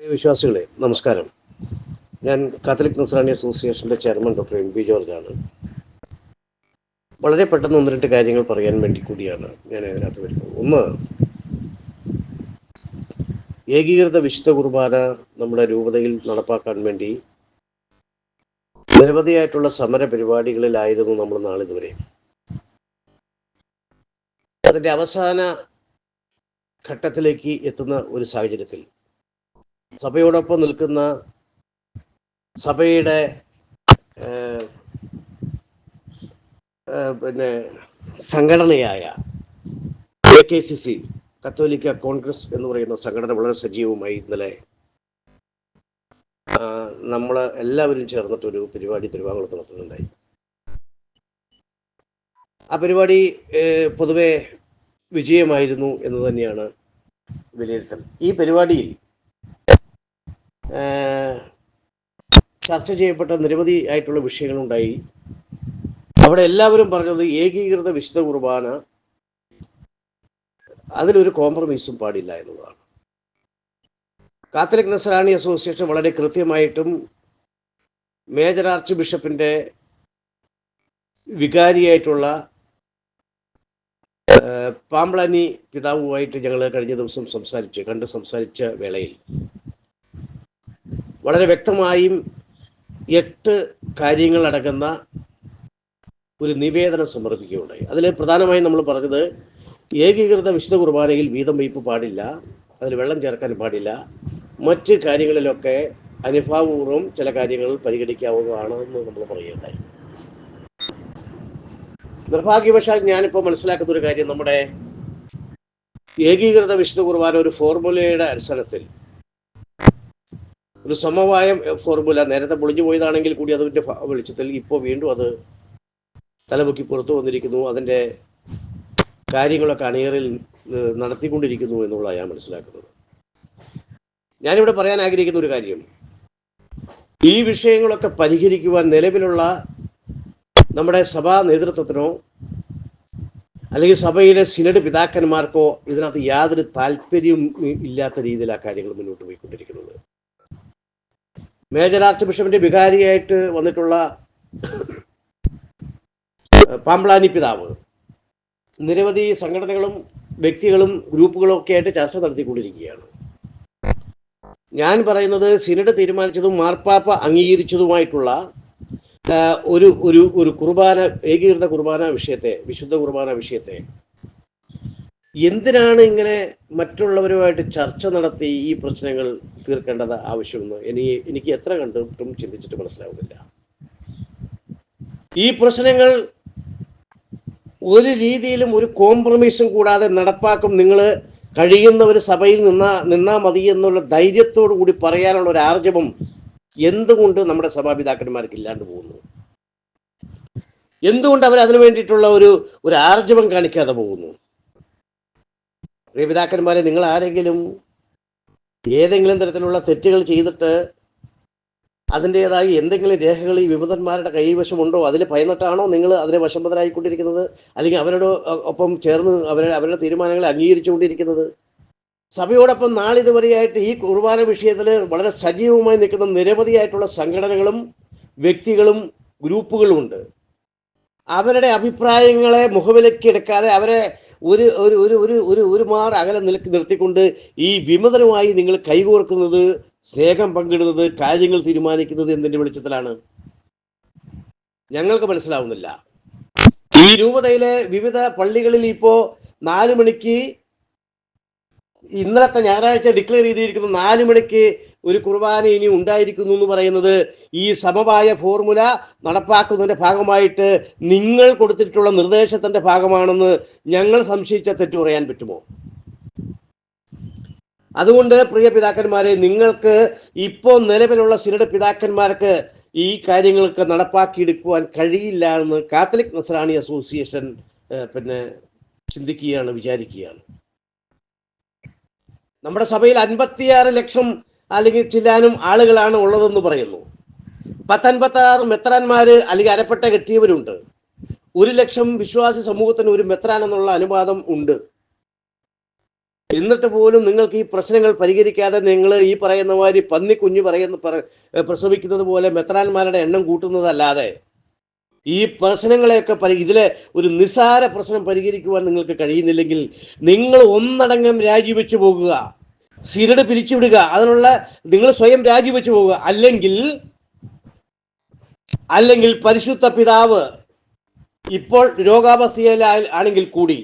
പ്രിയ വിശ്വാസികളെ നമസ്കാരം. ഞാൻ കാത്തലിക് നസ്രാണി അസോസിയേഷന്റെ ചെയർമാൻ ഡോക്ടർ എം പി ജോർജാണ്. വളരെ പെട്ടെന്ന് ഒന്ന് രണ്ട് കാര്യങ്ങൾ പറയാൻ വേണ്ടി കൂടിയാണ് ഞാൻ അതിനകത്ത് വരുന്നത്. ഒന്ന് ഏകീകൃത വിശുദ്ധ കുർബാന നമ്മുടെ രൂപതയിൽ നടപ്പാക്കാൻ വേണ്ടി നിരവധിയായിട്ടുള്ള സമര പരിപാടികളിലായിരുന്നു നമ്മൾ നാളിതുവരെ. അതിന്റെ അവസാന ഘട്ടത്തിലേക്ക് എത്തുന്ന ഒരു സാഹചര്യത്തിൽ സഭയോടൊപ്പം നിൽക്കുന്ന സഭയുടെ പിന്നെ സംഘടനയായ എ കെ സി സി കത്തോലിക്ക കോൺഗ്രസ് എന്ന് പറയുന്ന സംഘടന വളരെ സജീവമായി ഇന്നലെ നമ്മൾ എല്ലാവരും ചേർന്നിട്ടൊരു പരിപാടി തിരുവാങ്കുളത്ത് നടത്തുന്നുണ്ടായി. ആ പരിപാടി പൊതുവെ വിജയമായിരുന്നു എന്ന് തന്നെയാണ് വിലയിരുത്തൽ. ഈ പരിപാടിയിൽ ചർച്ച ചെയ്യപ്പെട്ട നിരവധി ആയിട്ടുള്ള വിഷയങ്ങളുണ്ടായി. അവിടെ എല്ലാവരും പറഞ്ഞത് ഏകീകൃത വിശുദ്ധ കുർബാന അതിലൊരു കോംപ്രമൈസും പാടില്ല എന്നുള്ളതാണ്. കാത്തലിക് നസറാണി അസോസിയേഷൻ വളരെ കൃത്യമായിട്ടും മേജർ ആർച്ച് ബിഷപ്പിന്റെ വികാരിയായിട്ടുള്ള പാമ്പ്ളാനി പിതാവുമായിട്ട് ഞങ്ങൾ കഴിഞ്ഞ ദിവസം സംസാരിച്ച് കണ്ട് സംസാരിച്ച വേളയിൽ വളരെ വ്യക്തമായും എട്ട് കാര്യങ്ങൾ അടങ്ങുന്ന ഒരു നിവേദനം സമർപ്പിക്കുകയുണ്ടായി. അതിൽ പ്രധാനമായും നമ്മൾ പറഞ്ഞത് ഏകീകൃത വിശുദ്ധ കുർബാനയിൽ വീതം വയ്പ് പാടില്ല അതിൽ വെള്ളം ചേർക്കാൻ പാടില്ല. മറ്റ് കാര്യങ്ങളിലൊക്കെ അനുഭാവപൂർവം ചില കാര്യങ്ങൾ പരിഗണിക്കാവുന്നതാണ് എന്ന് നമ്മൾ പറയുകയുണ്ടായി. നിർഭാഗ്യവശാൽ ഞാനിപ്പോൾ മനസ്സിലാക്കുന്ന ഒരു കാര്യം നമ്മുടെ ഏകീകൃത വിശുദ്ധ കുർബാന ഒരു ഫോർമുലയുടെ അടിസ്ഥാനത്തിൽ ഒരു സമവായ ഫോർമുല നേരത്തെ പൊളിഞ്ഞു പോയതാണെങ്കിൽ കൂടി അതിന്റെ വെളിച്ചത്തിൽ ഇപ്പോൾ വീണ്ടും അത് തലമുക്കി പുറത്തു വന്നിരിക്കുന്നു. അതിന്റെ കാര്യങ്ങളൊക്കെ അണിയറിൽ നടത്തിക്കൊണ്ടിരിക്കുന്നു എന്നുള്ളതാണ് ഞാൻ മനസ്സിലാക്കുന്നത്. ഞാനിവിടെ പറയാൻ ആഗ്രഹിക്കുന്ന ഒരു കാര്യം. ഈ വിഷയങ്ങളൊക്കെ പരിഹരിക്കുവാൻ നിലവിലുള്ള നമ്മുടെ സഭാ നേതൃത്വത്തിനോ അല്ലെങ്കിൽ സഭയിലെ സിനഡ് പിതാക്കന്മാർക്കോ ഇതിനകത്ത് യാതൊരു താല്പര്യവും ഇല്ലാത്ത രീതിയിൽ ആ കാര്യങ്ങൾ മുന്നോട്ട് പോയിക്കൊണ്ടിരിക്കുന്നത്. മേജർ ആർച്ച് ബിഷപ്പിന്റെ വികാരിയായിട്ട് വന്നിട്ടുള്ള പാമ്പ്ലാനി പിതാവ്. നിരവധി സംഘടനകളും വ്യക്തികളും ഗ്രൂപ്പുകളും ഒക്കെ ആയിട്ട് ചർച്ച നടത്തിക്കൊണ്ടിരിക്കുകയാണ്. ഞാൻ പറയുന്നത് സിനഡ് തീരുമാനിച്ചതും മാർപ്പാപ്പ അംഗീകരിച്ചതുമായിട്ടുള്ള ഒരു ഒരു ഒരു കുർബാന ഏകീകൃത കുർബാന വിഷയത്തെ വിശുദ്ധ കുർബാന വിഷയത്തെ എന്തിനാണ് ഇങ്ങനെ മറ്റുള്ളവരുമായിട്ട് ചർച്ച നടത്തി ഈ പ്രശ്നങ്ങൾ തീർക്കേണ്ടത് ആവശ്യമെന്ന്? എനിക്ക് എനിക്ക് എത്ര കണ്ടിട്ടും ചിന്തിച്ചിട്ട് മനസ്സിലാവുന്നില്ല. ഈ പ്രശ്നങ്ങൾ ഒരു രീതിയിലും ഒരു കോംപ്രമൈസും കൂടാതെ നടപ്പാക്കും. നിങ്ങൾ കഴിയുന്ന ഒരു സഭയിൽ നിന്നാ നിന്നാ മതി എന്നുള്ള ധൈര്യത്തോടു കൂടി പറയാനുള്ള ഒരു ആർജവം എന്തുകൊണ്ട് നമ്മുടെ സഭാപിതാക്കന്മാർക്ക് ഇല്ലാണ്ട് പോകുന്നു? എന്തുകൊണ്ട് അവർ അതിനു വേണ്ടിയിട്ടുള്ള ഒരു ഒരു ആർജവം കാണിക്കാതെ പോകുന്നു? പ്രിയ പിതാക്കന്മാരെ നിങ്ങൾ ആരെങ്കിലും ഏതെങ്കിലും തരത്തിലുള്ള തെറ്റുകൾ ചെയ്തിട്ട് അതിന്റെതായി എന്തെങ്കിലും രേഖകൾ ഈ വിമതന്മാരുടെ കൈവശമുണ്ടോ? അതിൽ ഭയന്നിട്ടാണോ നിങ്ങൾ അതിനെ വശംബദ്ധരായിക്കൊണ്ടിരിക്കുന്നത്? അല്ലെങ്കിൽ അവരോട് ഒപ്പം ചേർന്ന് അവരുടെ അവരുടെ തീരുമാനങ്ങളെ അംഗീകരിച്ചുകൊണ്ടിരിക്കുന്നത്? സഭയോടൊപ്പം നാളിതുവരെയായിട്ട് ഈ കുർബാന വിഷയത്തിൽ വളരെ സജീവമായി നിൽക്കുന്ന നിരവധിയായിട്ടുള്ള സംഘടനകളും വ്യക്തികളും ഗ്രൂപ്പുകളും ഉണ്ട് അവരുടെ അഭിപ്രായങ്ങളെ മുഖവിലക്കെടുക്കാതെ അവരെ ഒരു ഒരു ഒരു ഒരു ഒരു ഒരു മാർ അകലെ നിലയ്ക്ക് നിർത്തിക്കൊണ്ട് ഈ വിമതനുമായി നിങ്ങൾ കൈകോർക്കുന്നത് സ്നേഹം പങ്കിടുന്നത് കാര്യങ്ങൾ തീരുമാനിക്കുന്നത് എന്തിന്റെ വെളിച്ചത്തിലാണ്? ഞങ്ങൾക്ക് മനസ്സിലാവുന്നില്ല. ഈ രൂപതയിലെ വിവിധ പള്ളികളിൽ ഇപ്പോ നാല് മണിക്ക് ഇന്നലത്തെ ഞായറാഴ്ച ഡിക്ലെയർ ചെയ്തിരിക്കുന്ന നാല് മണിക്ക് ഒരു കുർബാന ഇനി ഉണ്ടായിരിക്കുന്നു എന്ന് പറയുന്നത് ഈ സമവായ ഫോർമുല നടപ്പാക്കുന്നതിന്റെ ഭാഗമായിട്ട് നിങ്ങൾ കൊടുത്തിട്ടുള്ള നിർദ്ദേശത്തിന്റെ ഭാഗമാണെന്ന് ഞങ്ങൾ സംശയിച്ച തെറ്റു പറയാൻ പറ്റുമോ? അതുകൊണ്ട് പ്രിയ പിതാക്കന്മാരെ നിങ്ങൾക്ക് ഇപ്പോൾ നിലവിലുള്ള സിനഡ് പിതാക്കന്മാർക്ക് ഈ കാര്യങ്ങൾക്ക് നടപ്പാക്കിയെടുക്കുവാൻ കഴിയില്ല എന്ന് കാത്തലിക് നസറാണി അസോസിയേഷൻ പിന്നെ ചിന്തിക്കുകയാണ് വിചാരിക്കുകയാണ്. നമ്മുടെ സഭയിൽ അൻപത്തിയാറ് ലക്ഷം അല്ലെങ്കിൽ ചില്ലാനും ആളുകളാണ് ഉള്ളതെന്ന് പറയുന്നു. പത്തൻപത്താറ് മെത്രാന്മാര് അല്ലെങ്കിൽ അരപ്പെട്ട കെട്ടിയവരുണ്ട്. ഒരു ലക്ഷം വിശ്വാസി സമൂഹത്തിന് ഒരു മെത്രാൻ എന്നുള്ള അനുവാദം ഉണ്ട്. എന്നിട്ട് പോലും നിങ്ങൾക്ക് ഈ പ്രശ്നങ്ങൾ പരിഹരിക്കാതെ നിങ്ങൾ ഈ പറയുന്ന മാതിരി പന്നി കുഞ്ഞു പറയുന്ന പറ- പ്രസവിക്കുന്നത് പോലെ മെത്രാന്മാരുടെ എണ്ണം കൂട്ടുന്നതല്ലാതെ ഈ പ്രശ്നങ്ങളെയൊക്കെ പരി ഇതിലെ ഒരു നിസ്സാര പ്രശ്നം പരിഹരിക്കുവാൻ നിങ്ങൾക്ക് കഴിയുന്നില്ലെങ്കിൽ നിങ്ങൾ ഒന്നടങ്കം രാജിവെച്ചു പോകുക. സിരട് പിരിച്ചുവിടുക അതിനുള്ള നിങ്ങൾ സ്വയം രാജിവെച്ചു പോവുക. അല്ലെങ്കിൽ അല്ലെങ്കിൽ പരിശുദ്ധ പിതാവ് ഇപ്പോൾ രോഗാവസ്ഥയിൽ ആണെങ്കിൽ കൂടി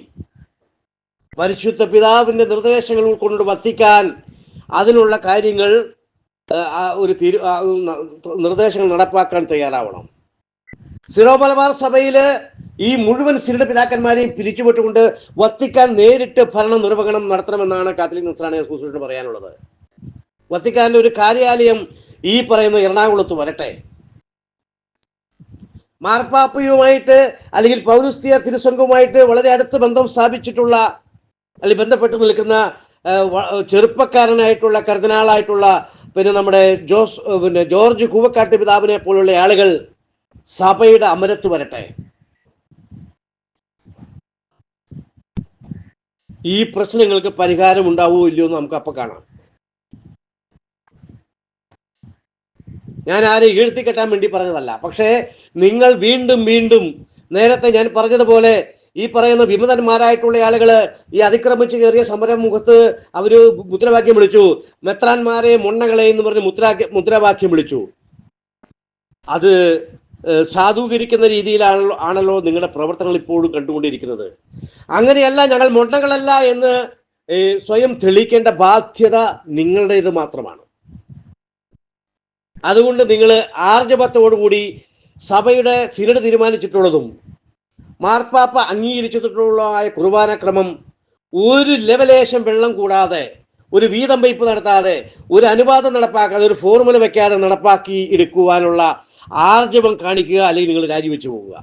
പരിശുദ്ധ പിതാവിന്റെ നിർദ്ദേശങ്ങൾ ഉൾക്കൊണ്ട് വത്തിക്കാൻ അതിനുള്ള കാര്യങ്ങൾ ഒരു തീരു നിർദ്ദേശങ്ങൾ നടപ്പാക്കാൻ തയ്യാറാവണം. സിറോ മലബാർ സഭയിൽ ഈ മുഴുവൻ സിനിഡ പിതാക്കന്മാരെയും പിരിച്ചുവിട്ടുകൊണ്ട് വത്തിക്കാൻ നേരിട്ട് ഭരണ നിർവഹണം നടത്തണമെന്നാണ് കാത്തലിക് നസ്രാണി അസോസിയേഷന് പറയാനുള്ളത്. വത്തിക്കാന്റെ ഒരു കാര്യാലയം ഈ പറയുന്ന എറണാകുളത്ത് വരട്ടെ. മാർപ്പാപ്പയുമായിട്ട് അല്ലെങ്കിൽ പൗരസ്തീയ തിരുസംഘവുമായിട്ട് വളരെ അടുത്ത ബന്ധം സ്ഥാപിച്ചിട്ടുള്ള അല്ലെങ്കിൽ ബന്ധപ്പെട്ട് നിൽക്കുന്ന ചെറുപ്പക്കാരനായിട്ടുള്ള കർദിനാളായിട്ടുള്ള പിന്നെ നമ്മുടെ ജോസ് പിന്നെ ജോർജ് കൂവക്കാട്ട് പിതാവിനെ പോലുള്ള ആളുകൾ സഭയുടെ അമരത്ത് വരട്ടെ. ഈ പ്രശ്നങ്ങൾക്ക് പരിഹാരം ഉണ്ടാവുമോ ഇല്ലയോ എന്ന് നമുക്ക് അപ്പൊ കാണാം. ഞാൻ ആരെ ഈഴ്ത്തി കെട്ടാൻ വേണ്ടി പറഞ്ഞതല്ല. പക്ഷേ നിങ്ങൾ വീണ്ടും വീണ്ടും നേരത്തെ ഞാൻ പറഞ്ഞതുപോലെ ഈ പറയുന്ന വിമതന്മാരായിട്ടുള്ള ആളുകൾ ഈ അതിക്രമിച്ച് കയറിയ സമരം മുഖത്ത് അവർ മുദ്രാവാക്യം വിളിച്ചു. മെത്രാന്മാരെ മുണ്ണകളെ എന്ന് പറഞ്ഞ് മുദ്രാ മുദ്രാവാക്യം വിളിച്ചു. അത് സാധൂകരിക്കുന്ന രീതിയിലാണല്ലോ ആണല്ലോ നിങ്ങളുടെ പ്രവർത്തനങ്ങൾ ഇപ്പോഴും കണ്ടുകൊണ്ടിരിക്കുന്നത്. അങ്ങനെയല്ല ഞങ്ങൾ മൊണ്ടകളല്ല എന്ന് സ്വയം തെളിയിക്കേണ്ട ബാധ്യത നിങ്ങളുടേത് മാത്രമാണ്. അതുകൊണ്ട് നിങ്ങൾ ആർജവത്തോടുകൂടി സഭയുടെ സിനഡ് തീരുമാനിച്ചിട്ടുള്ളതും മാർപ്പാപ്പ അംഗീകരിച്ചിട്ടുള്ളതായ കുർബാന ക്രമം ഒരു ലെവലേശം വെള്ളം കൂടാതെ ഒരു വീതം വയ്പ് നടത്താതെ ഒരു അനുവാദം നടപ്പാക്കാതെ ഒരു ഫോർമുല വെക്കാതെ നടപ്പാക്കി എടുക്കുവാനുള്ള ആർജവം കാണിക്കുക അല്ലെങ്കിൽ നിങ്ങൾ രാജിവെച്ചു പോവുക.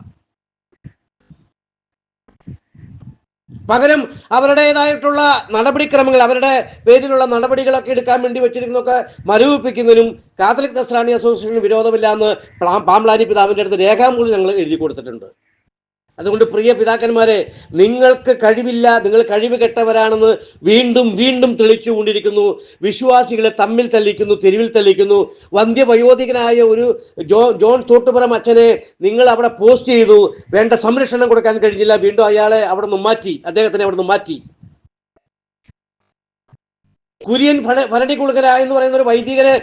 പകരം അവരുടേതായിട്ടുള്ള നടപടിക്രമങ്ങൾ അവരുടെ പേരിലുള്ള നടപടികളൊക്കെ എടുക്കാൻ വേണ്ടി വെച്ചിരിക്കുന്നതൊക്കെ മരവിപ്പിക്കുന്നതിനും കാത്തലിക് നസ്രാണി അസോസിയേഷൻ വിരോധമില്ല എന്ന് പാംലാനി പിതാവിന്റെ അടുത്ത് രേഖാമൂലം ഞങ്ങൾ എഴുതി കൊടുത്തിട്ടുണ്ട്. അതുകൊണ്ട് പ്രിയ പിതാക്കന്മാരെ നിങ്ങൾക്ക് കഴിവില്ല നിങ്ങൾ കഴിവ് കെട്ടവരാണെന്ന് വീണ്ടും വീണ്ടും തെളിച്ചുകൊണ്ടിരിക്കുന്നു വിശ്വാസികളെ തമ്മിൽ തല്ലിക്കുന്നു തെരുവിൽ തല്ലിക്കുന്നു വന്ധ്യവയോധികനായ ഒരു ജോ ജോൺ തോട്ടുപുറം അച്ഛനെ നിങ്ങൾ അവിടെ പോസ്റ്റ് ചെയ്തു. വേണ്ട സംരക്ഷണം കൊടുക്കാൻ കഴിഞ്ഞില്ല. വീണ്ടും അയാളെ അവിടെ നിന്ന് മാറ്റി. അദ്ദേഹത്തിനെ അവിടെ നിന്ന് മാറ്റി. കുര്യൻ ഭര ഭരണികുളുകര എന്ന് പറയുന്ന ഒരു വൈദികരെ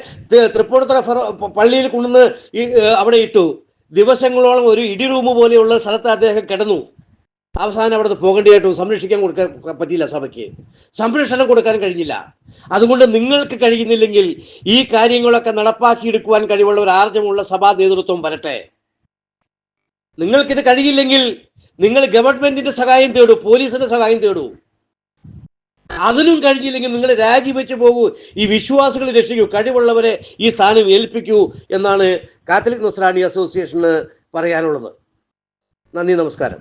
തൃപ്പൂണിത്തുറ പള്ളിയിൽ കൊണ്ടുവന്ന് അവിടെ ഇട്ടു. ദിവസങ്ങളോളം ഒരു ഇടി റൂം പോലെയുള്ള സ്ഥലത്ത് അദ്ദേഹം കിടന്നു. അവസാനം അവിടെ പോകേണ്ടതായിട്ടും സംരക്ഷിക്കാൻ കൊടുക്കാൻ പറ്റിയില്ല സഭയ്ക്ക്. സംരക്ഷണം കൊടുക്കാൻ കഴിഞ്ഞില്ല. അതുകൊണ്ട് നിങ്ങൾക്ക് കഴിയുന്നില്ലെങ്കിൽ ഈ കാര്യങ്ങളൊക്കെ നടപ്പാക്കിയെടുക്കുവാൻ കഴിവുള്ള ഒരു ആർജമുള്ള സഭാ നേതൃത്വം വരട്ടെ. നിങ്ങൾക്കിത് കഴിയില്ലെങ്കിൽ നിങ്ങൾ ഗവൺമെന്റിന്റെ സഹായം തേടൂ പോലീസിന്റെ സഹായം തേടൂ. അതിനും കഴിഞ്ഞില്ലെങ്കിൽ നിങ്ങൾ രാജിവെച്ച് പോകൂ. ഈ വിശ്വാസികളെ രക്ഷിക്കൂ. കഴിവുള്ളവരെ ഈ സ്ഥാനം ഏൽപ്പിക്കൂ എന്നാണ് കാത്തലിക് നസ്രാണി അസോസിയേഷന് പറയാനുള്ളത്. നന്ദി നമസ്കാരം.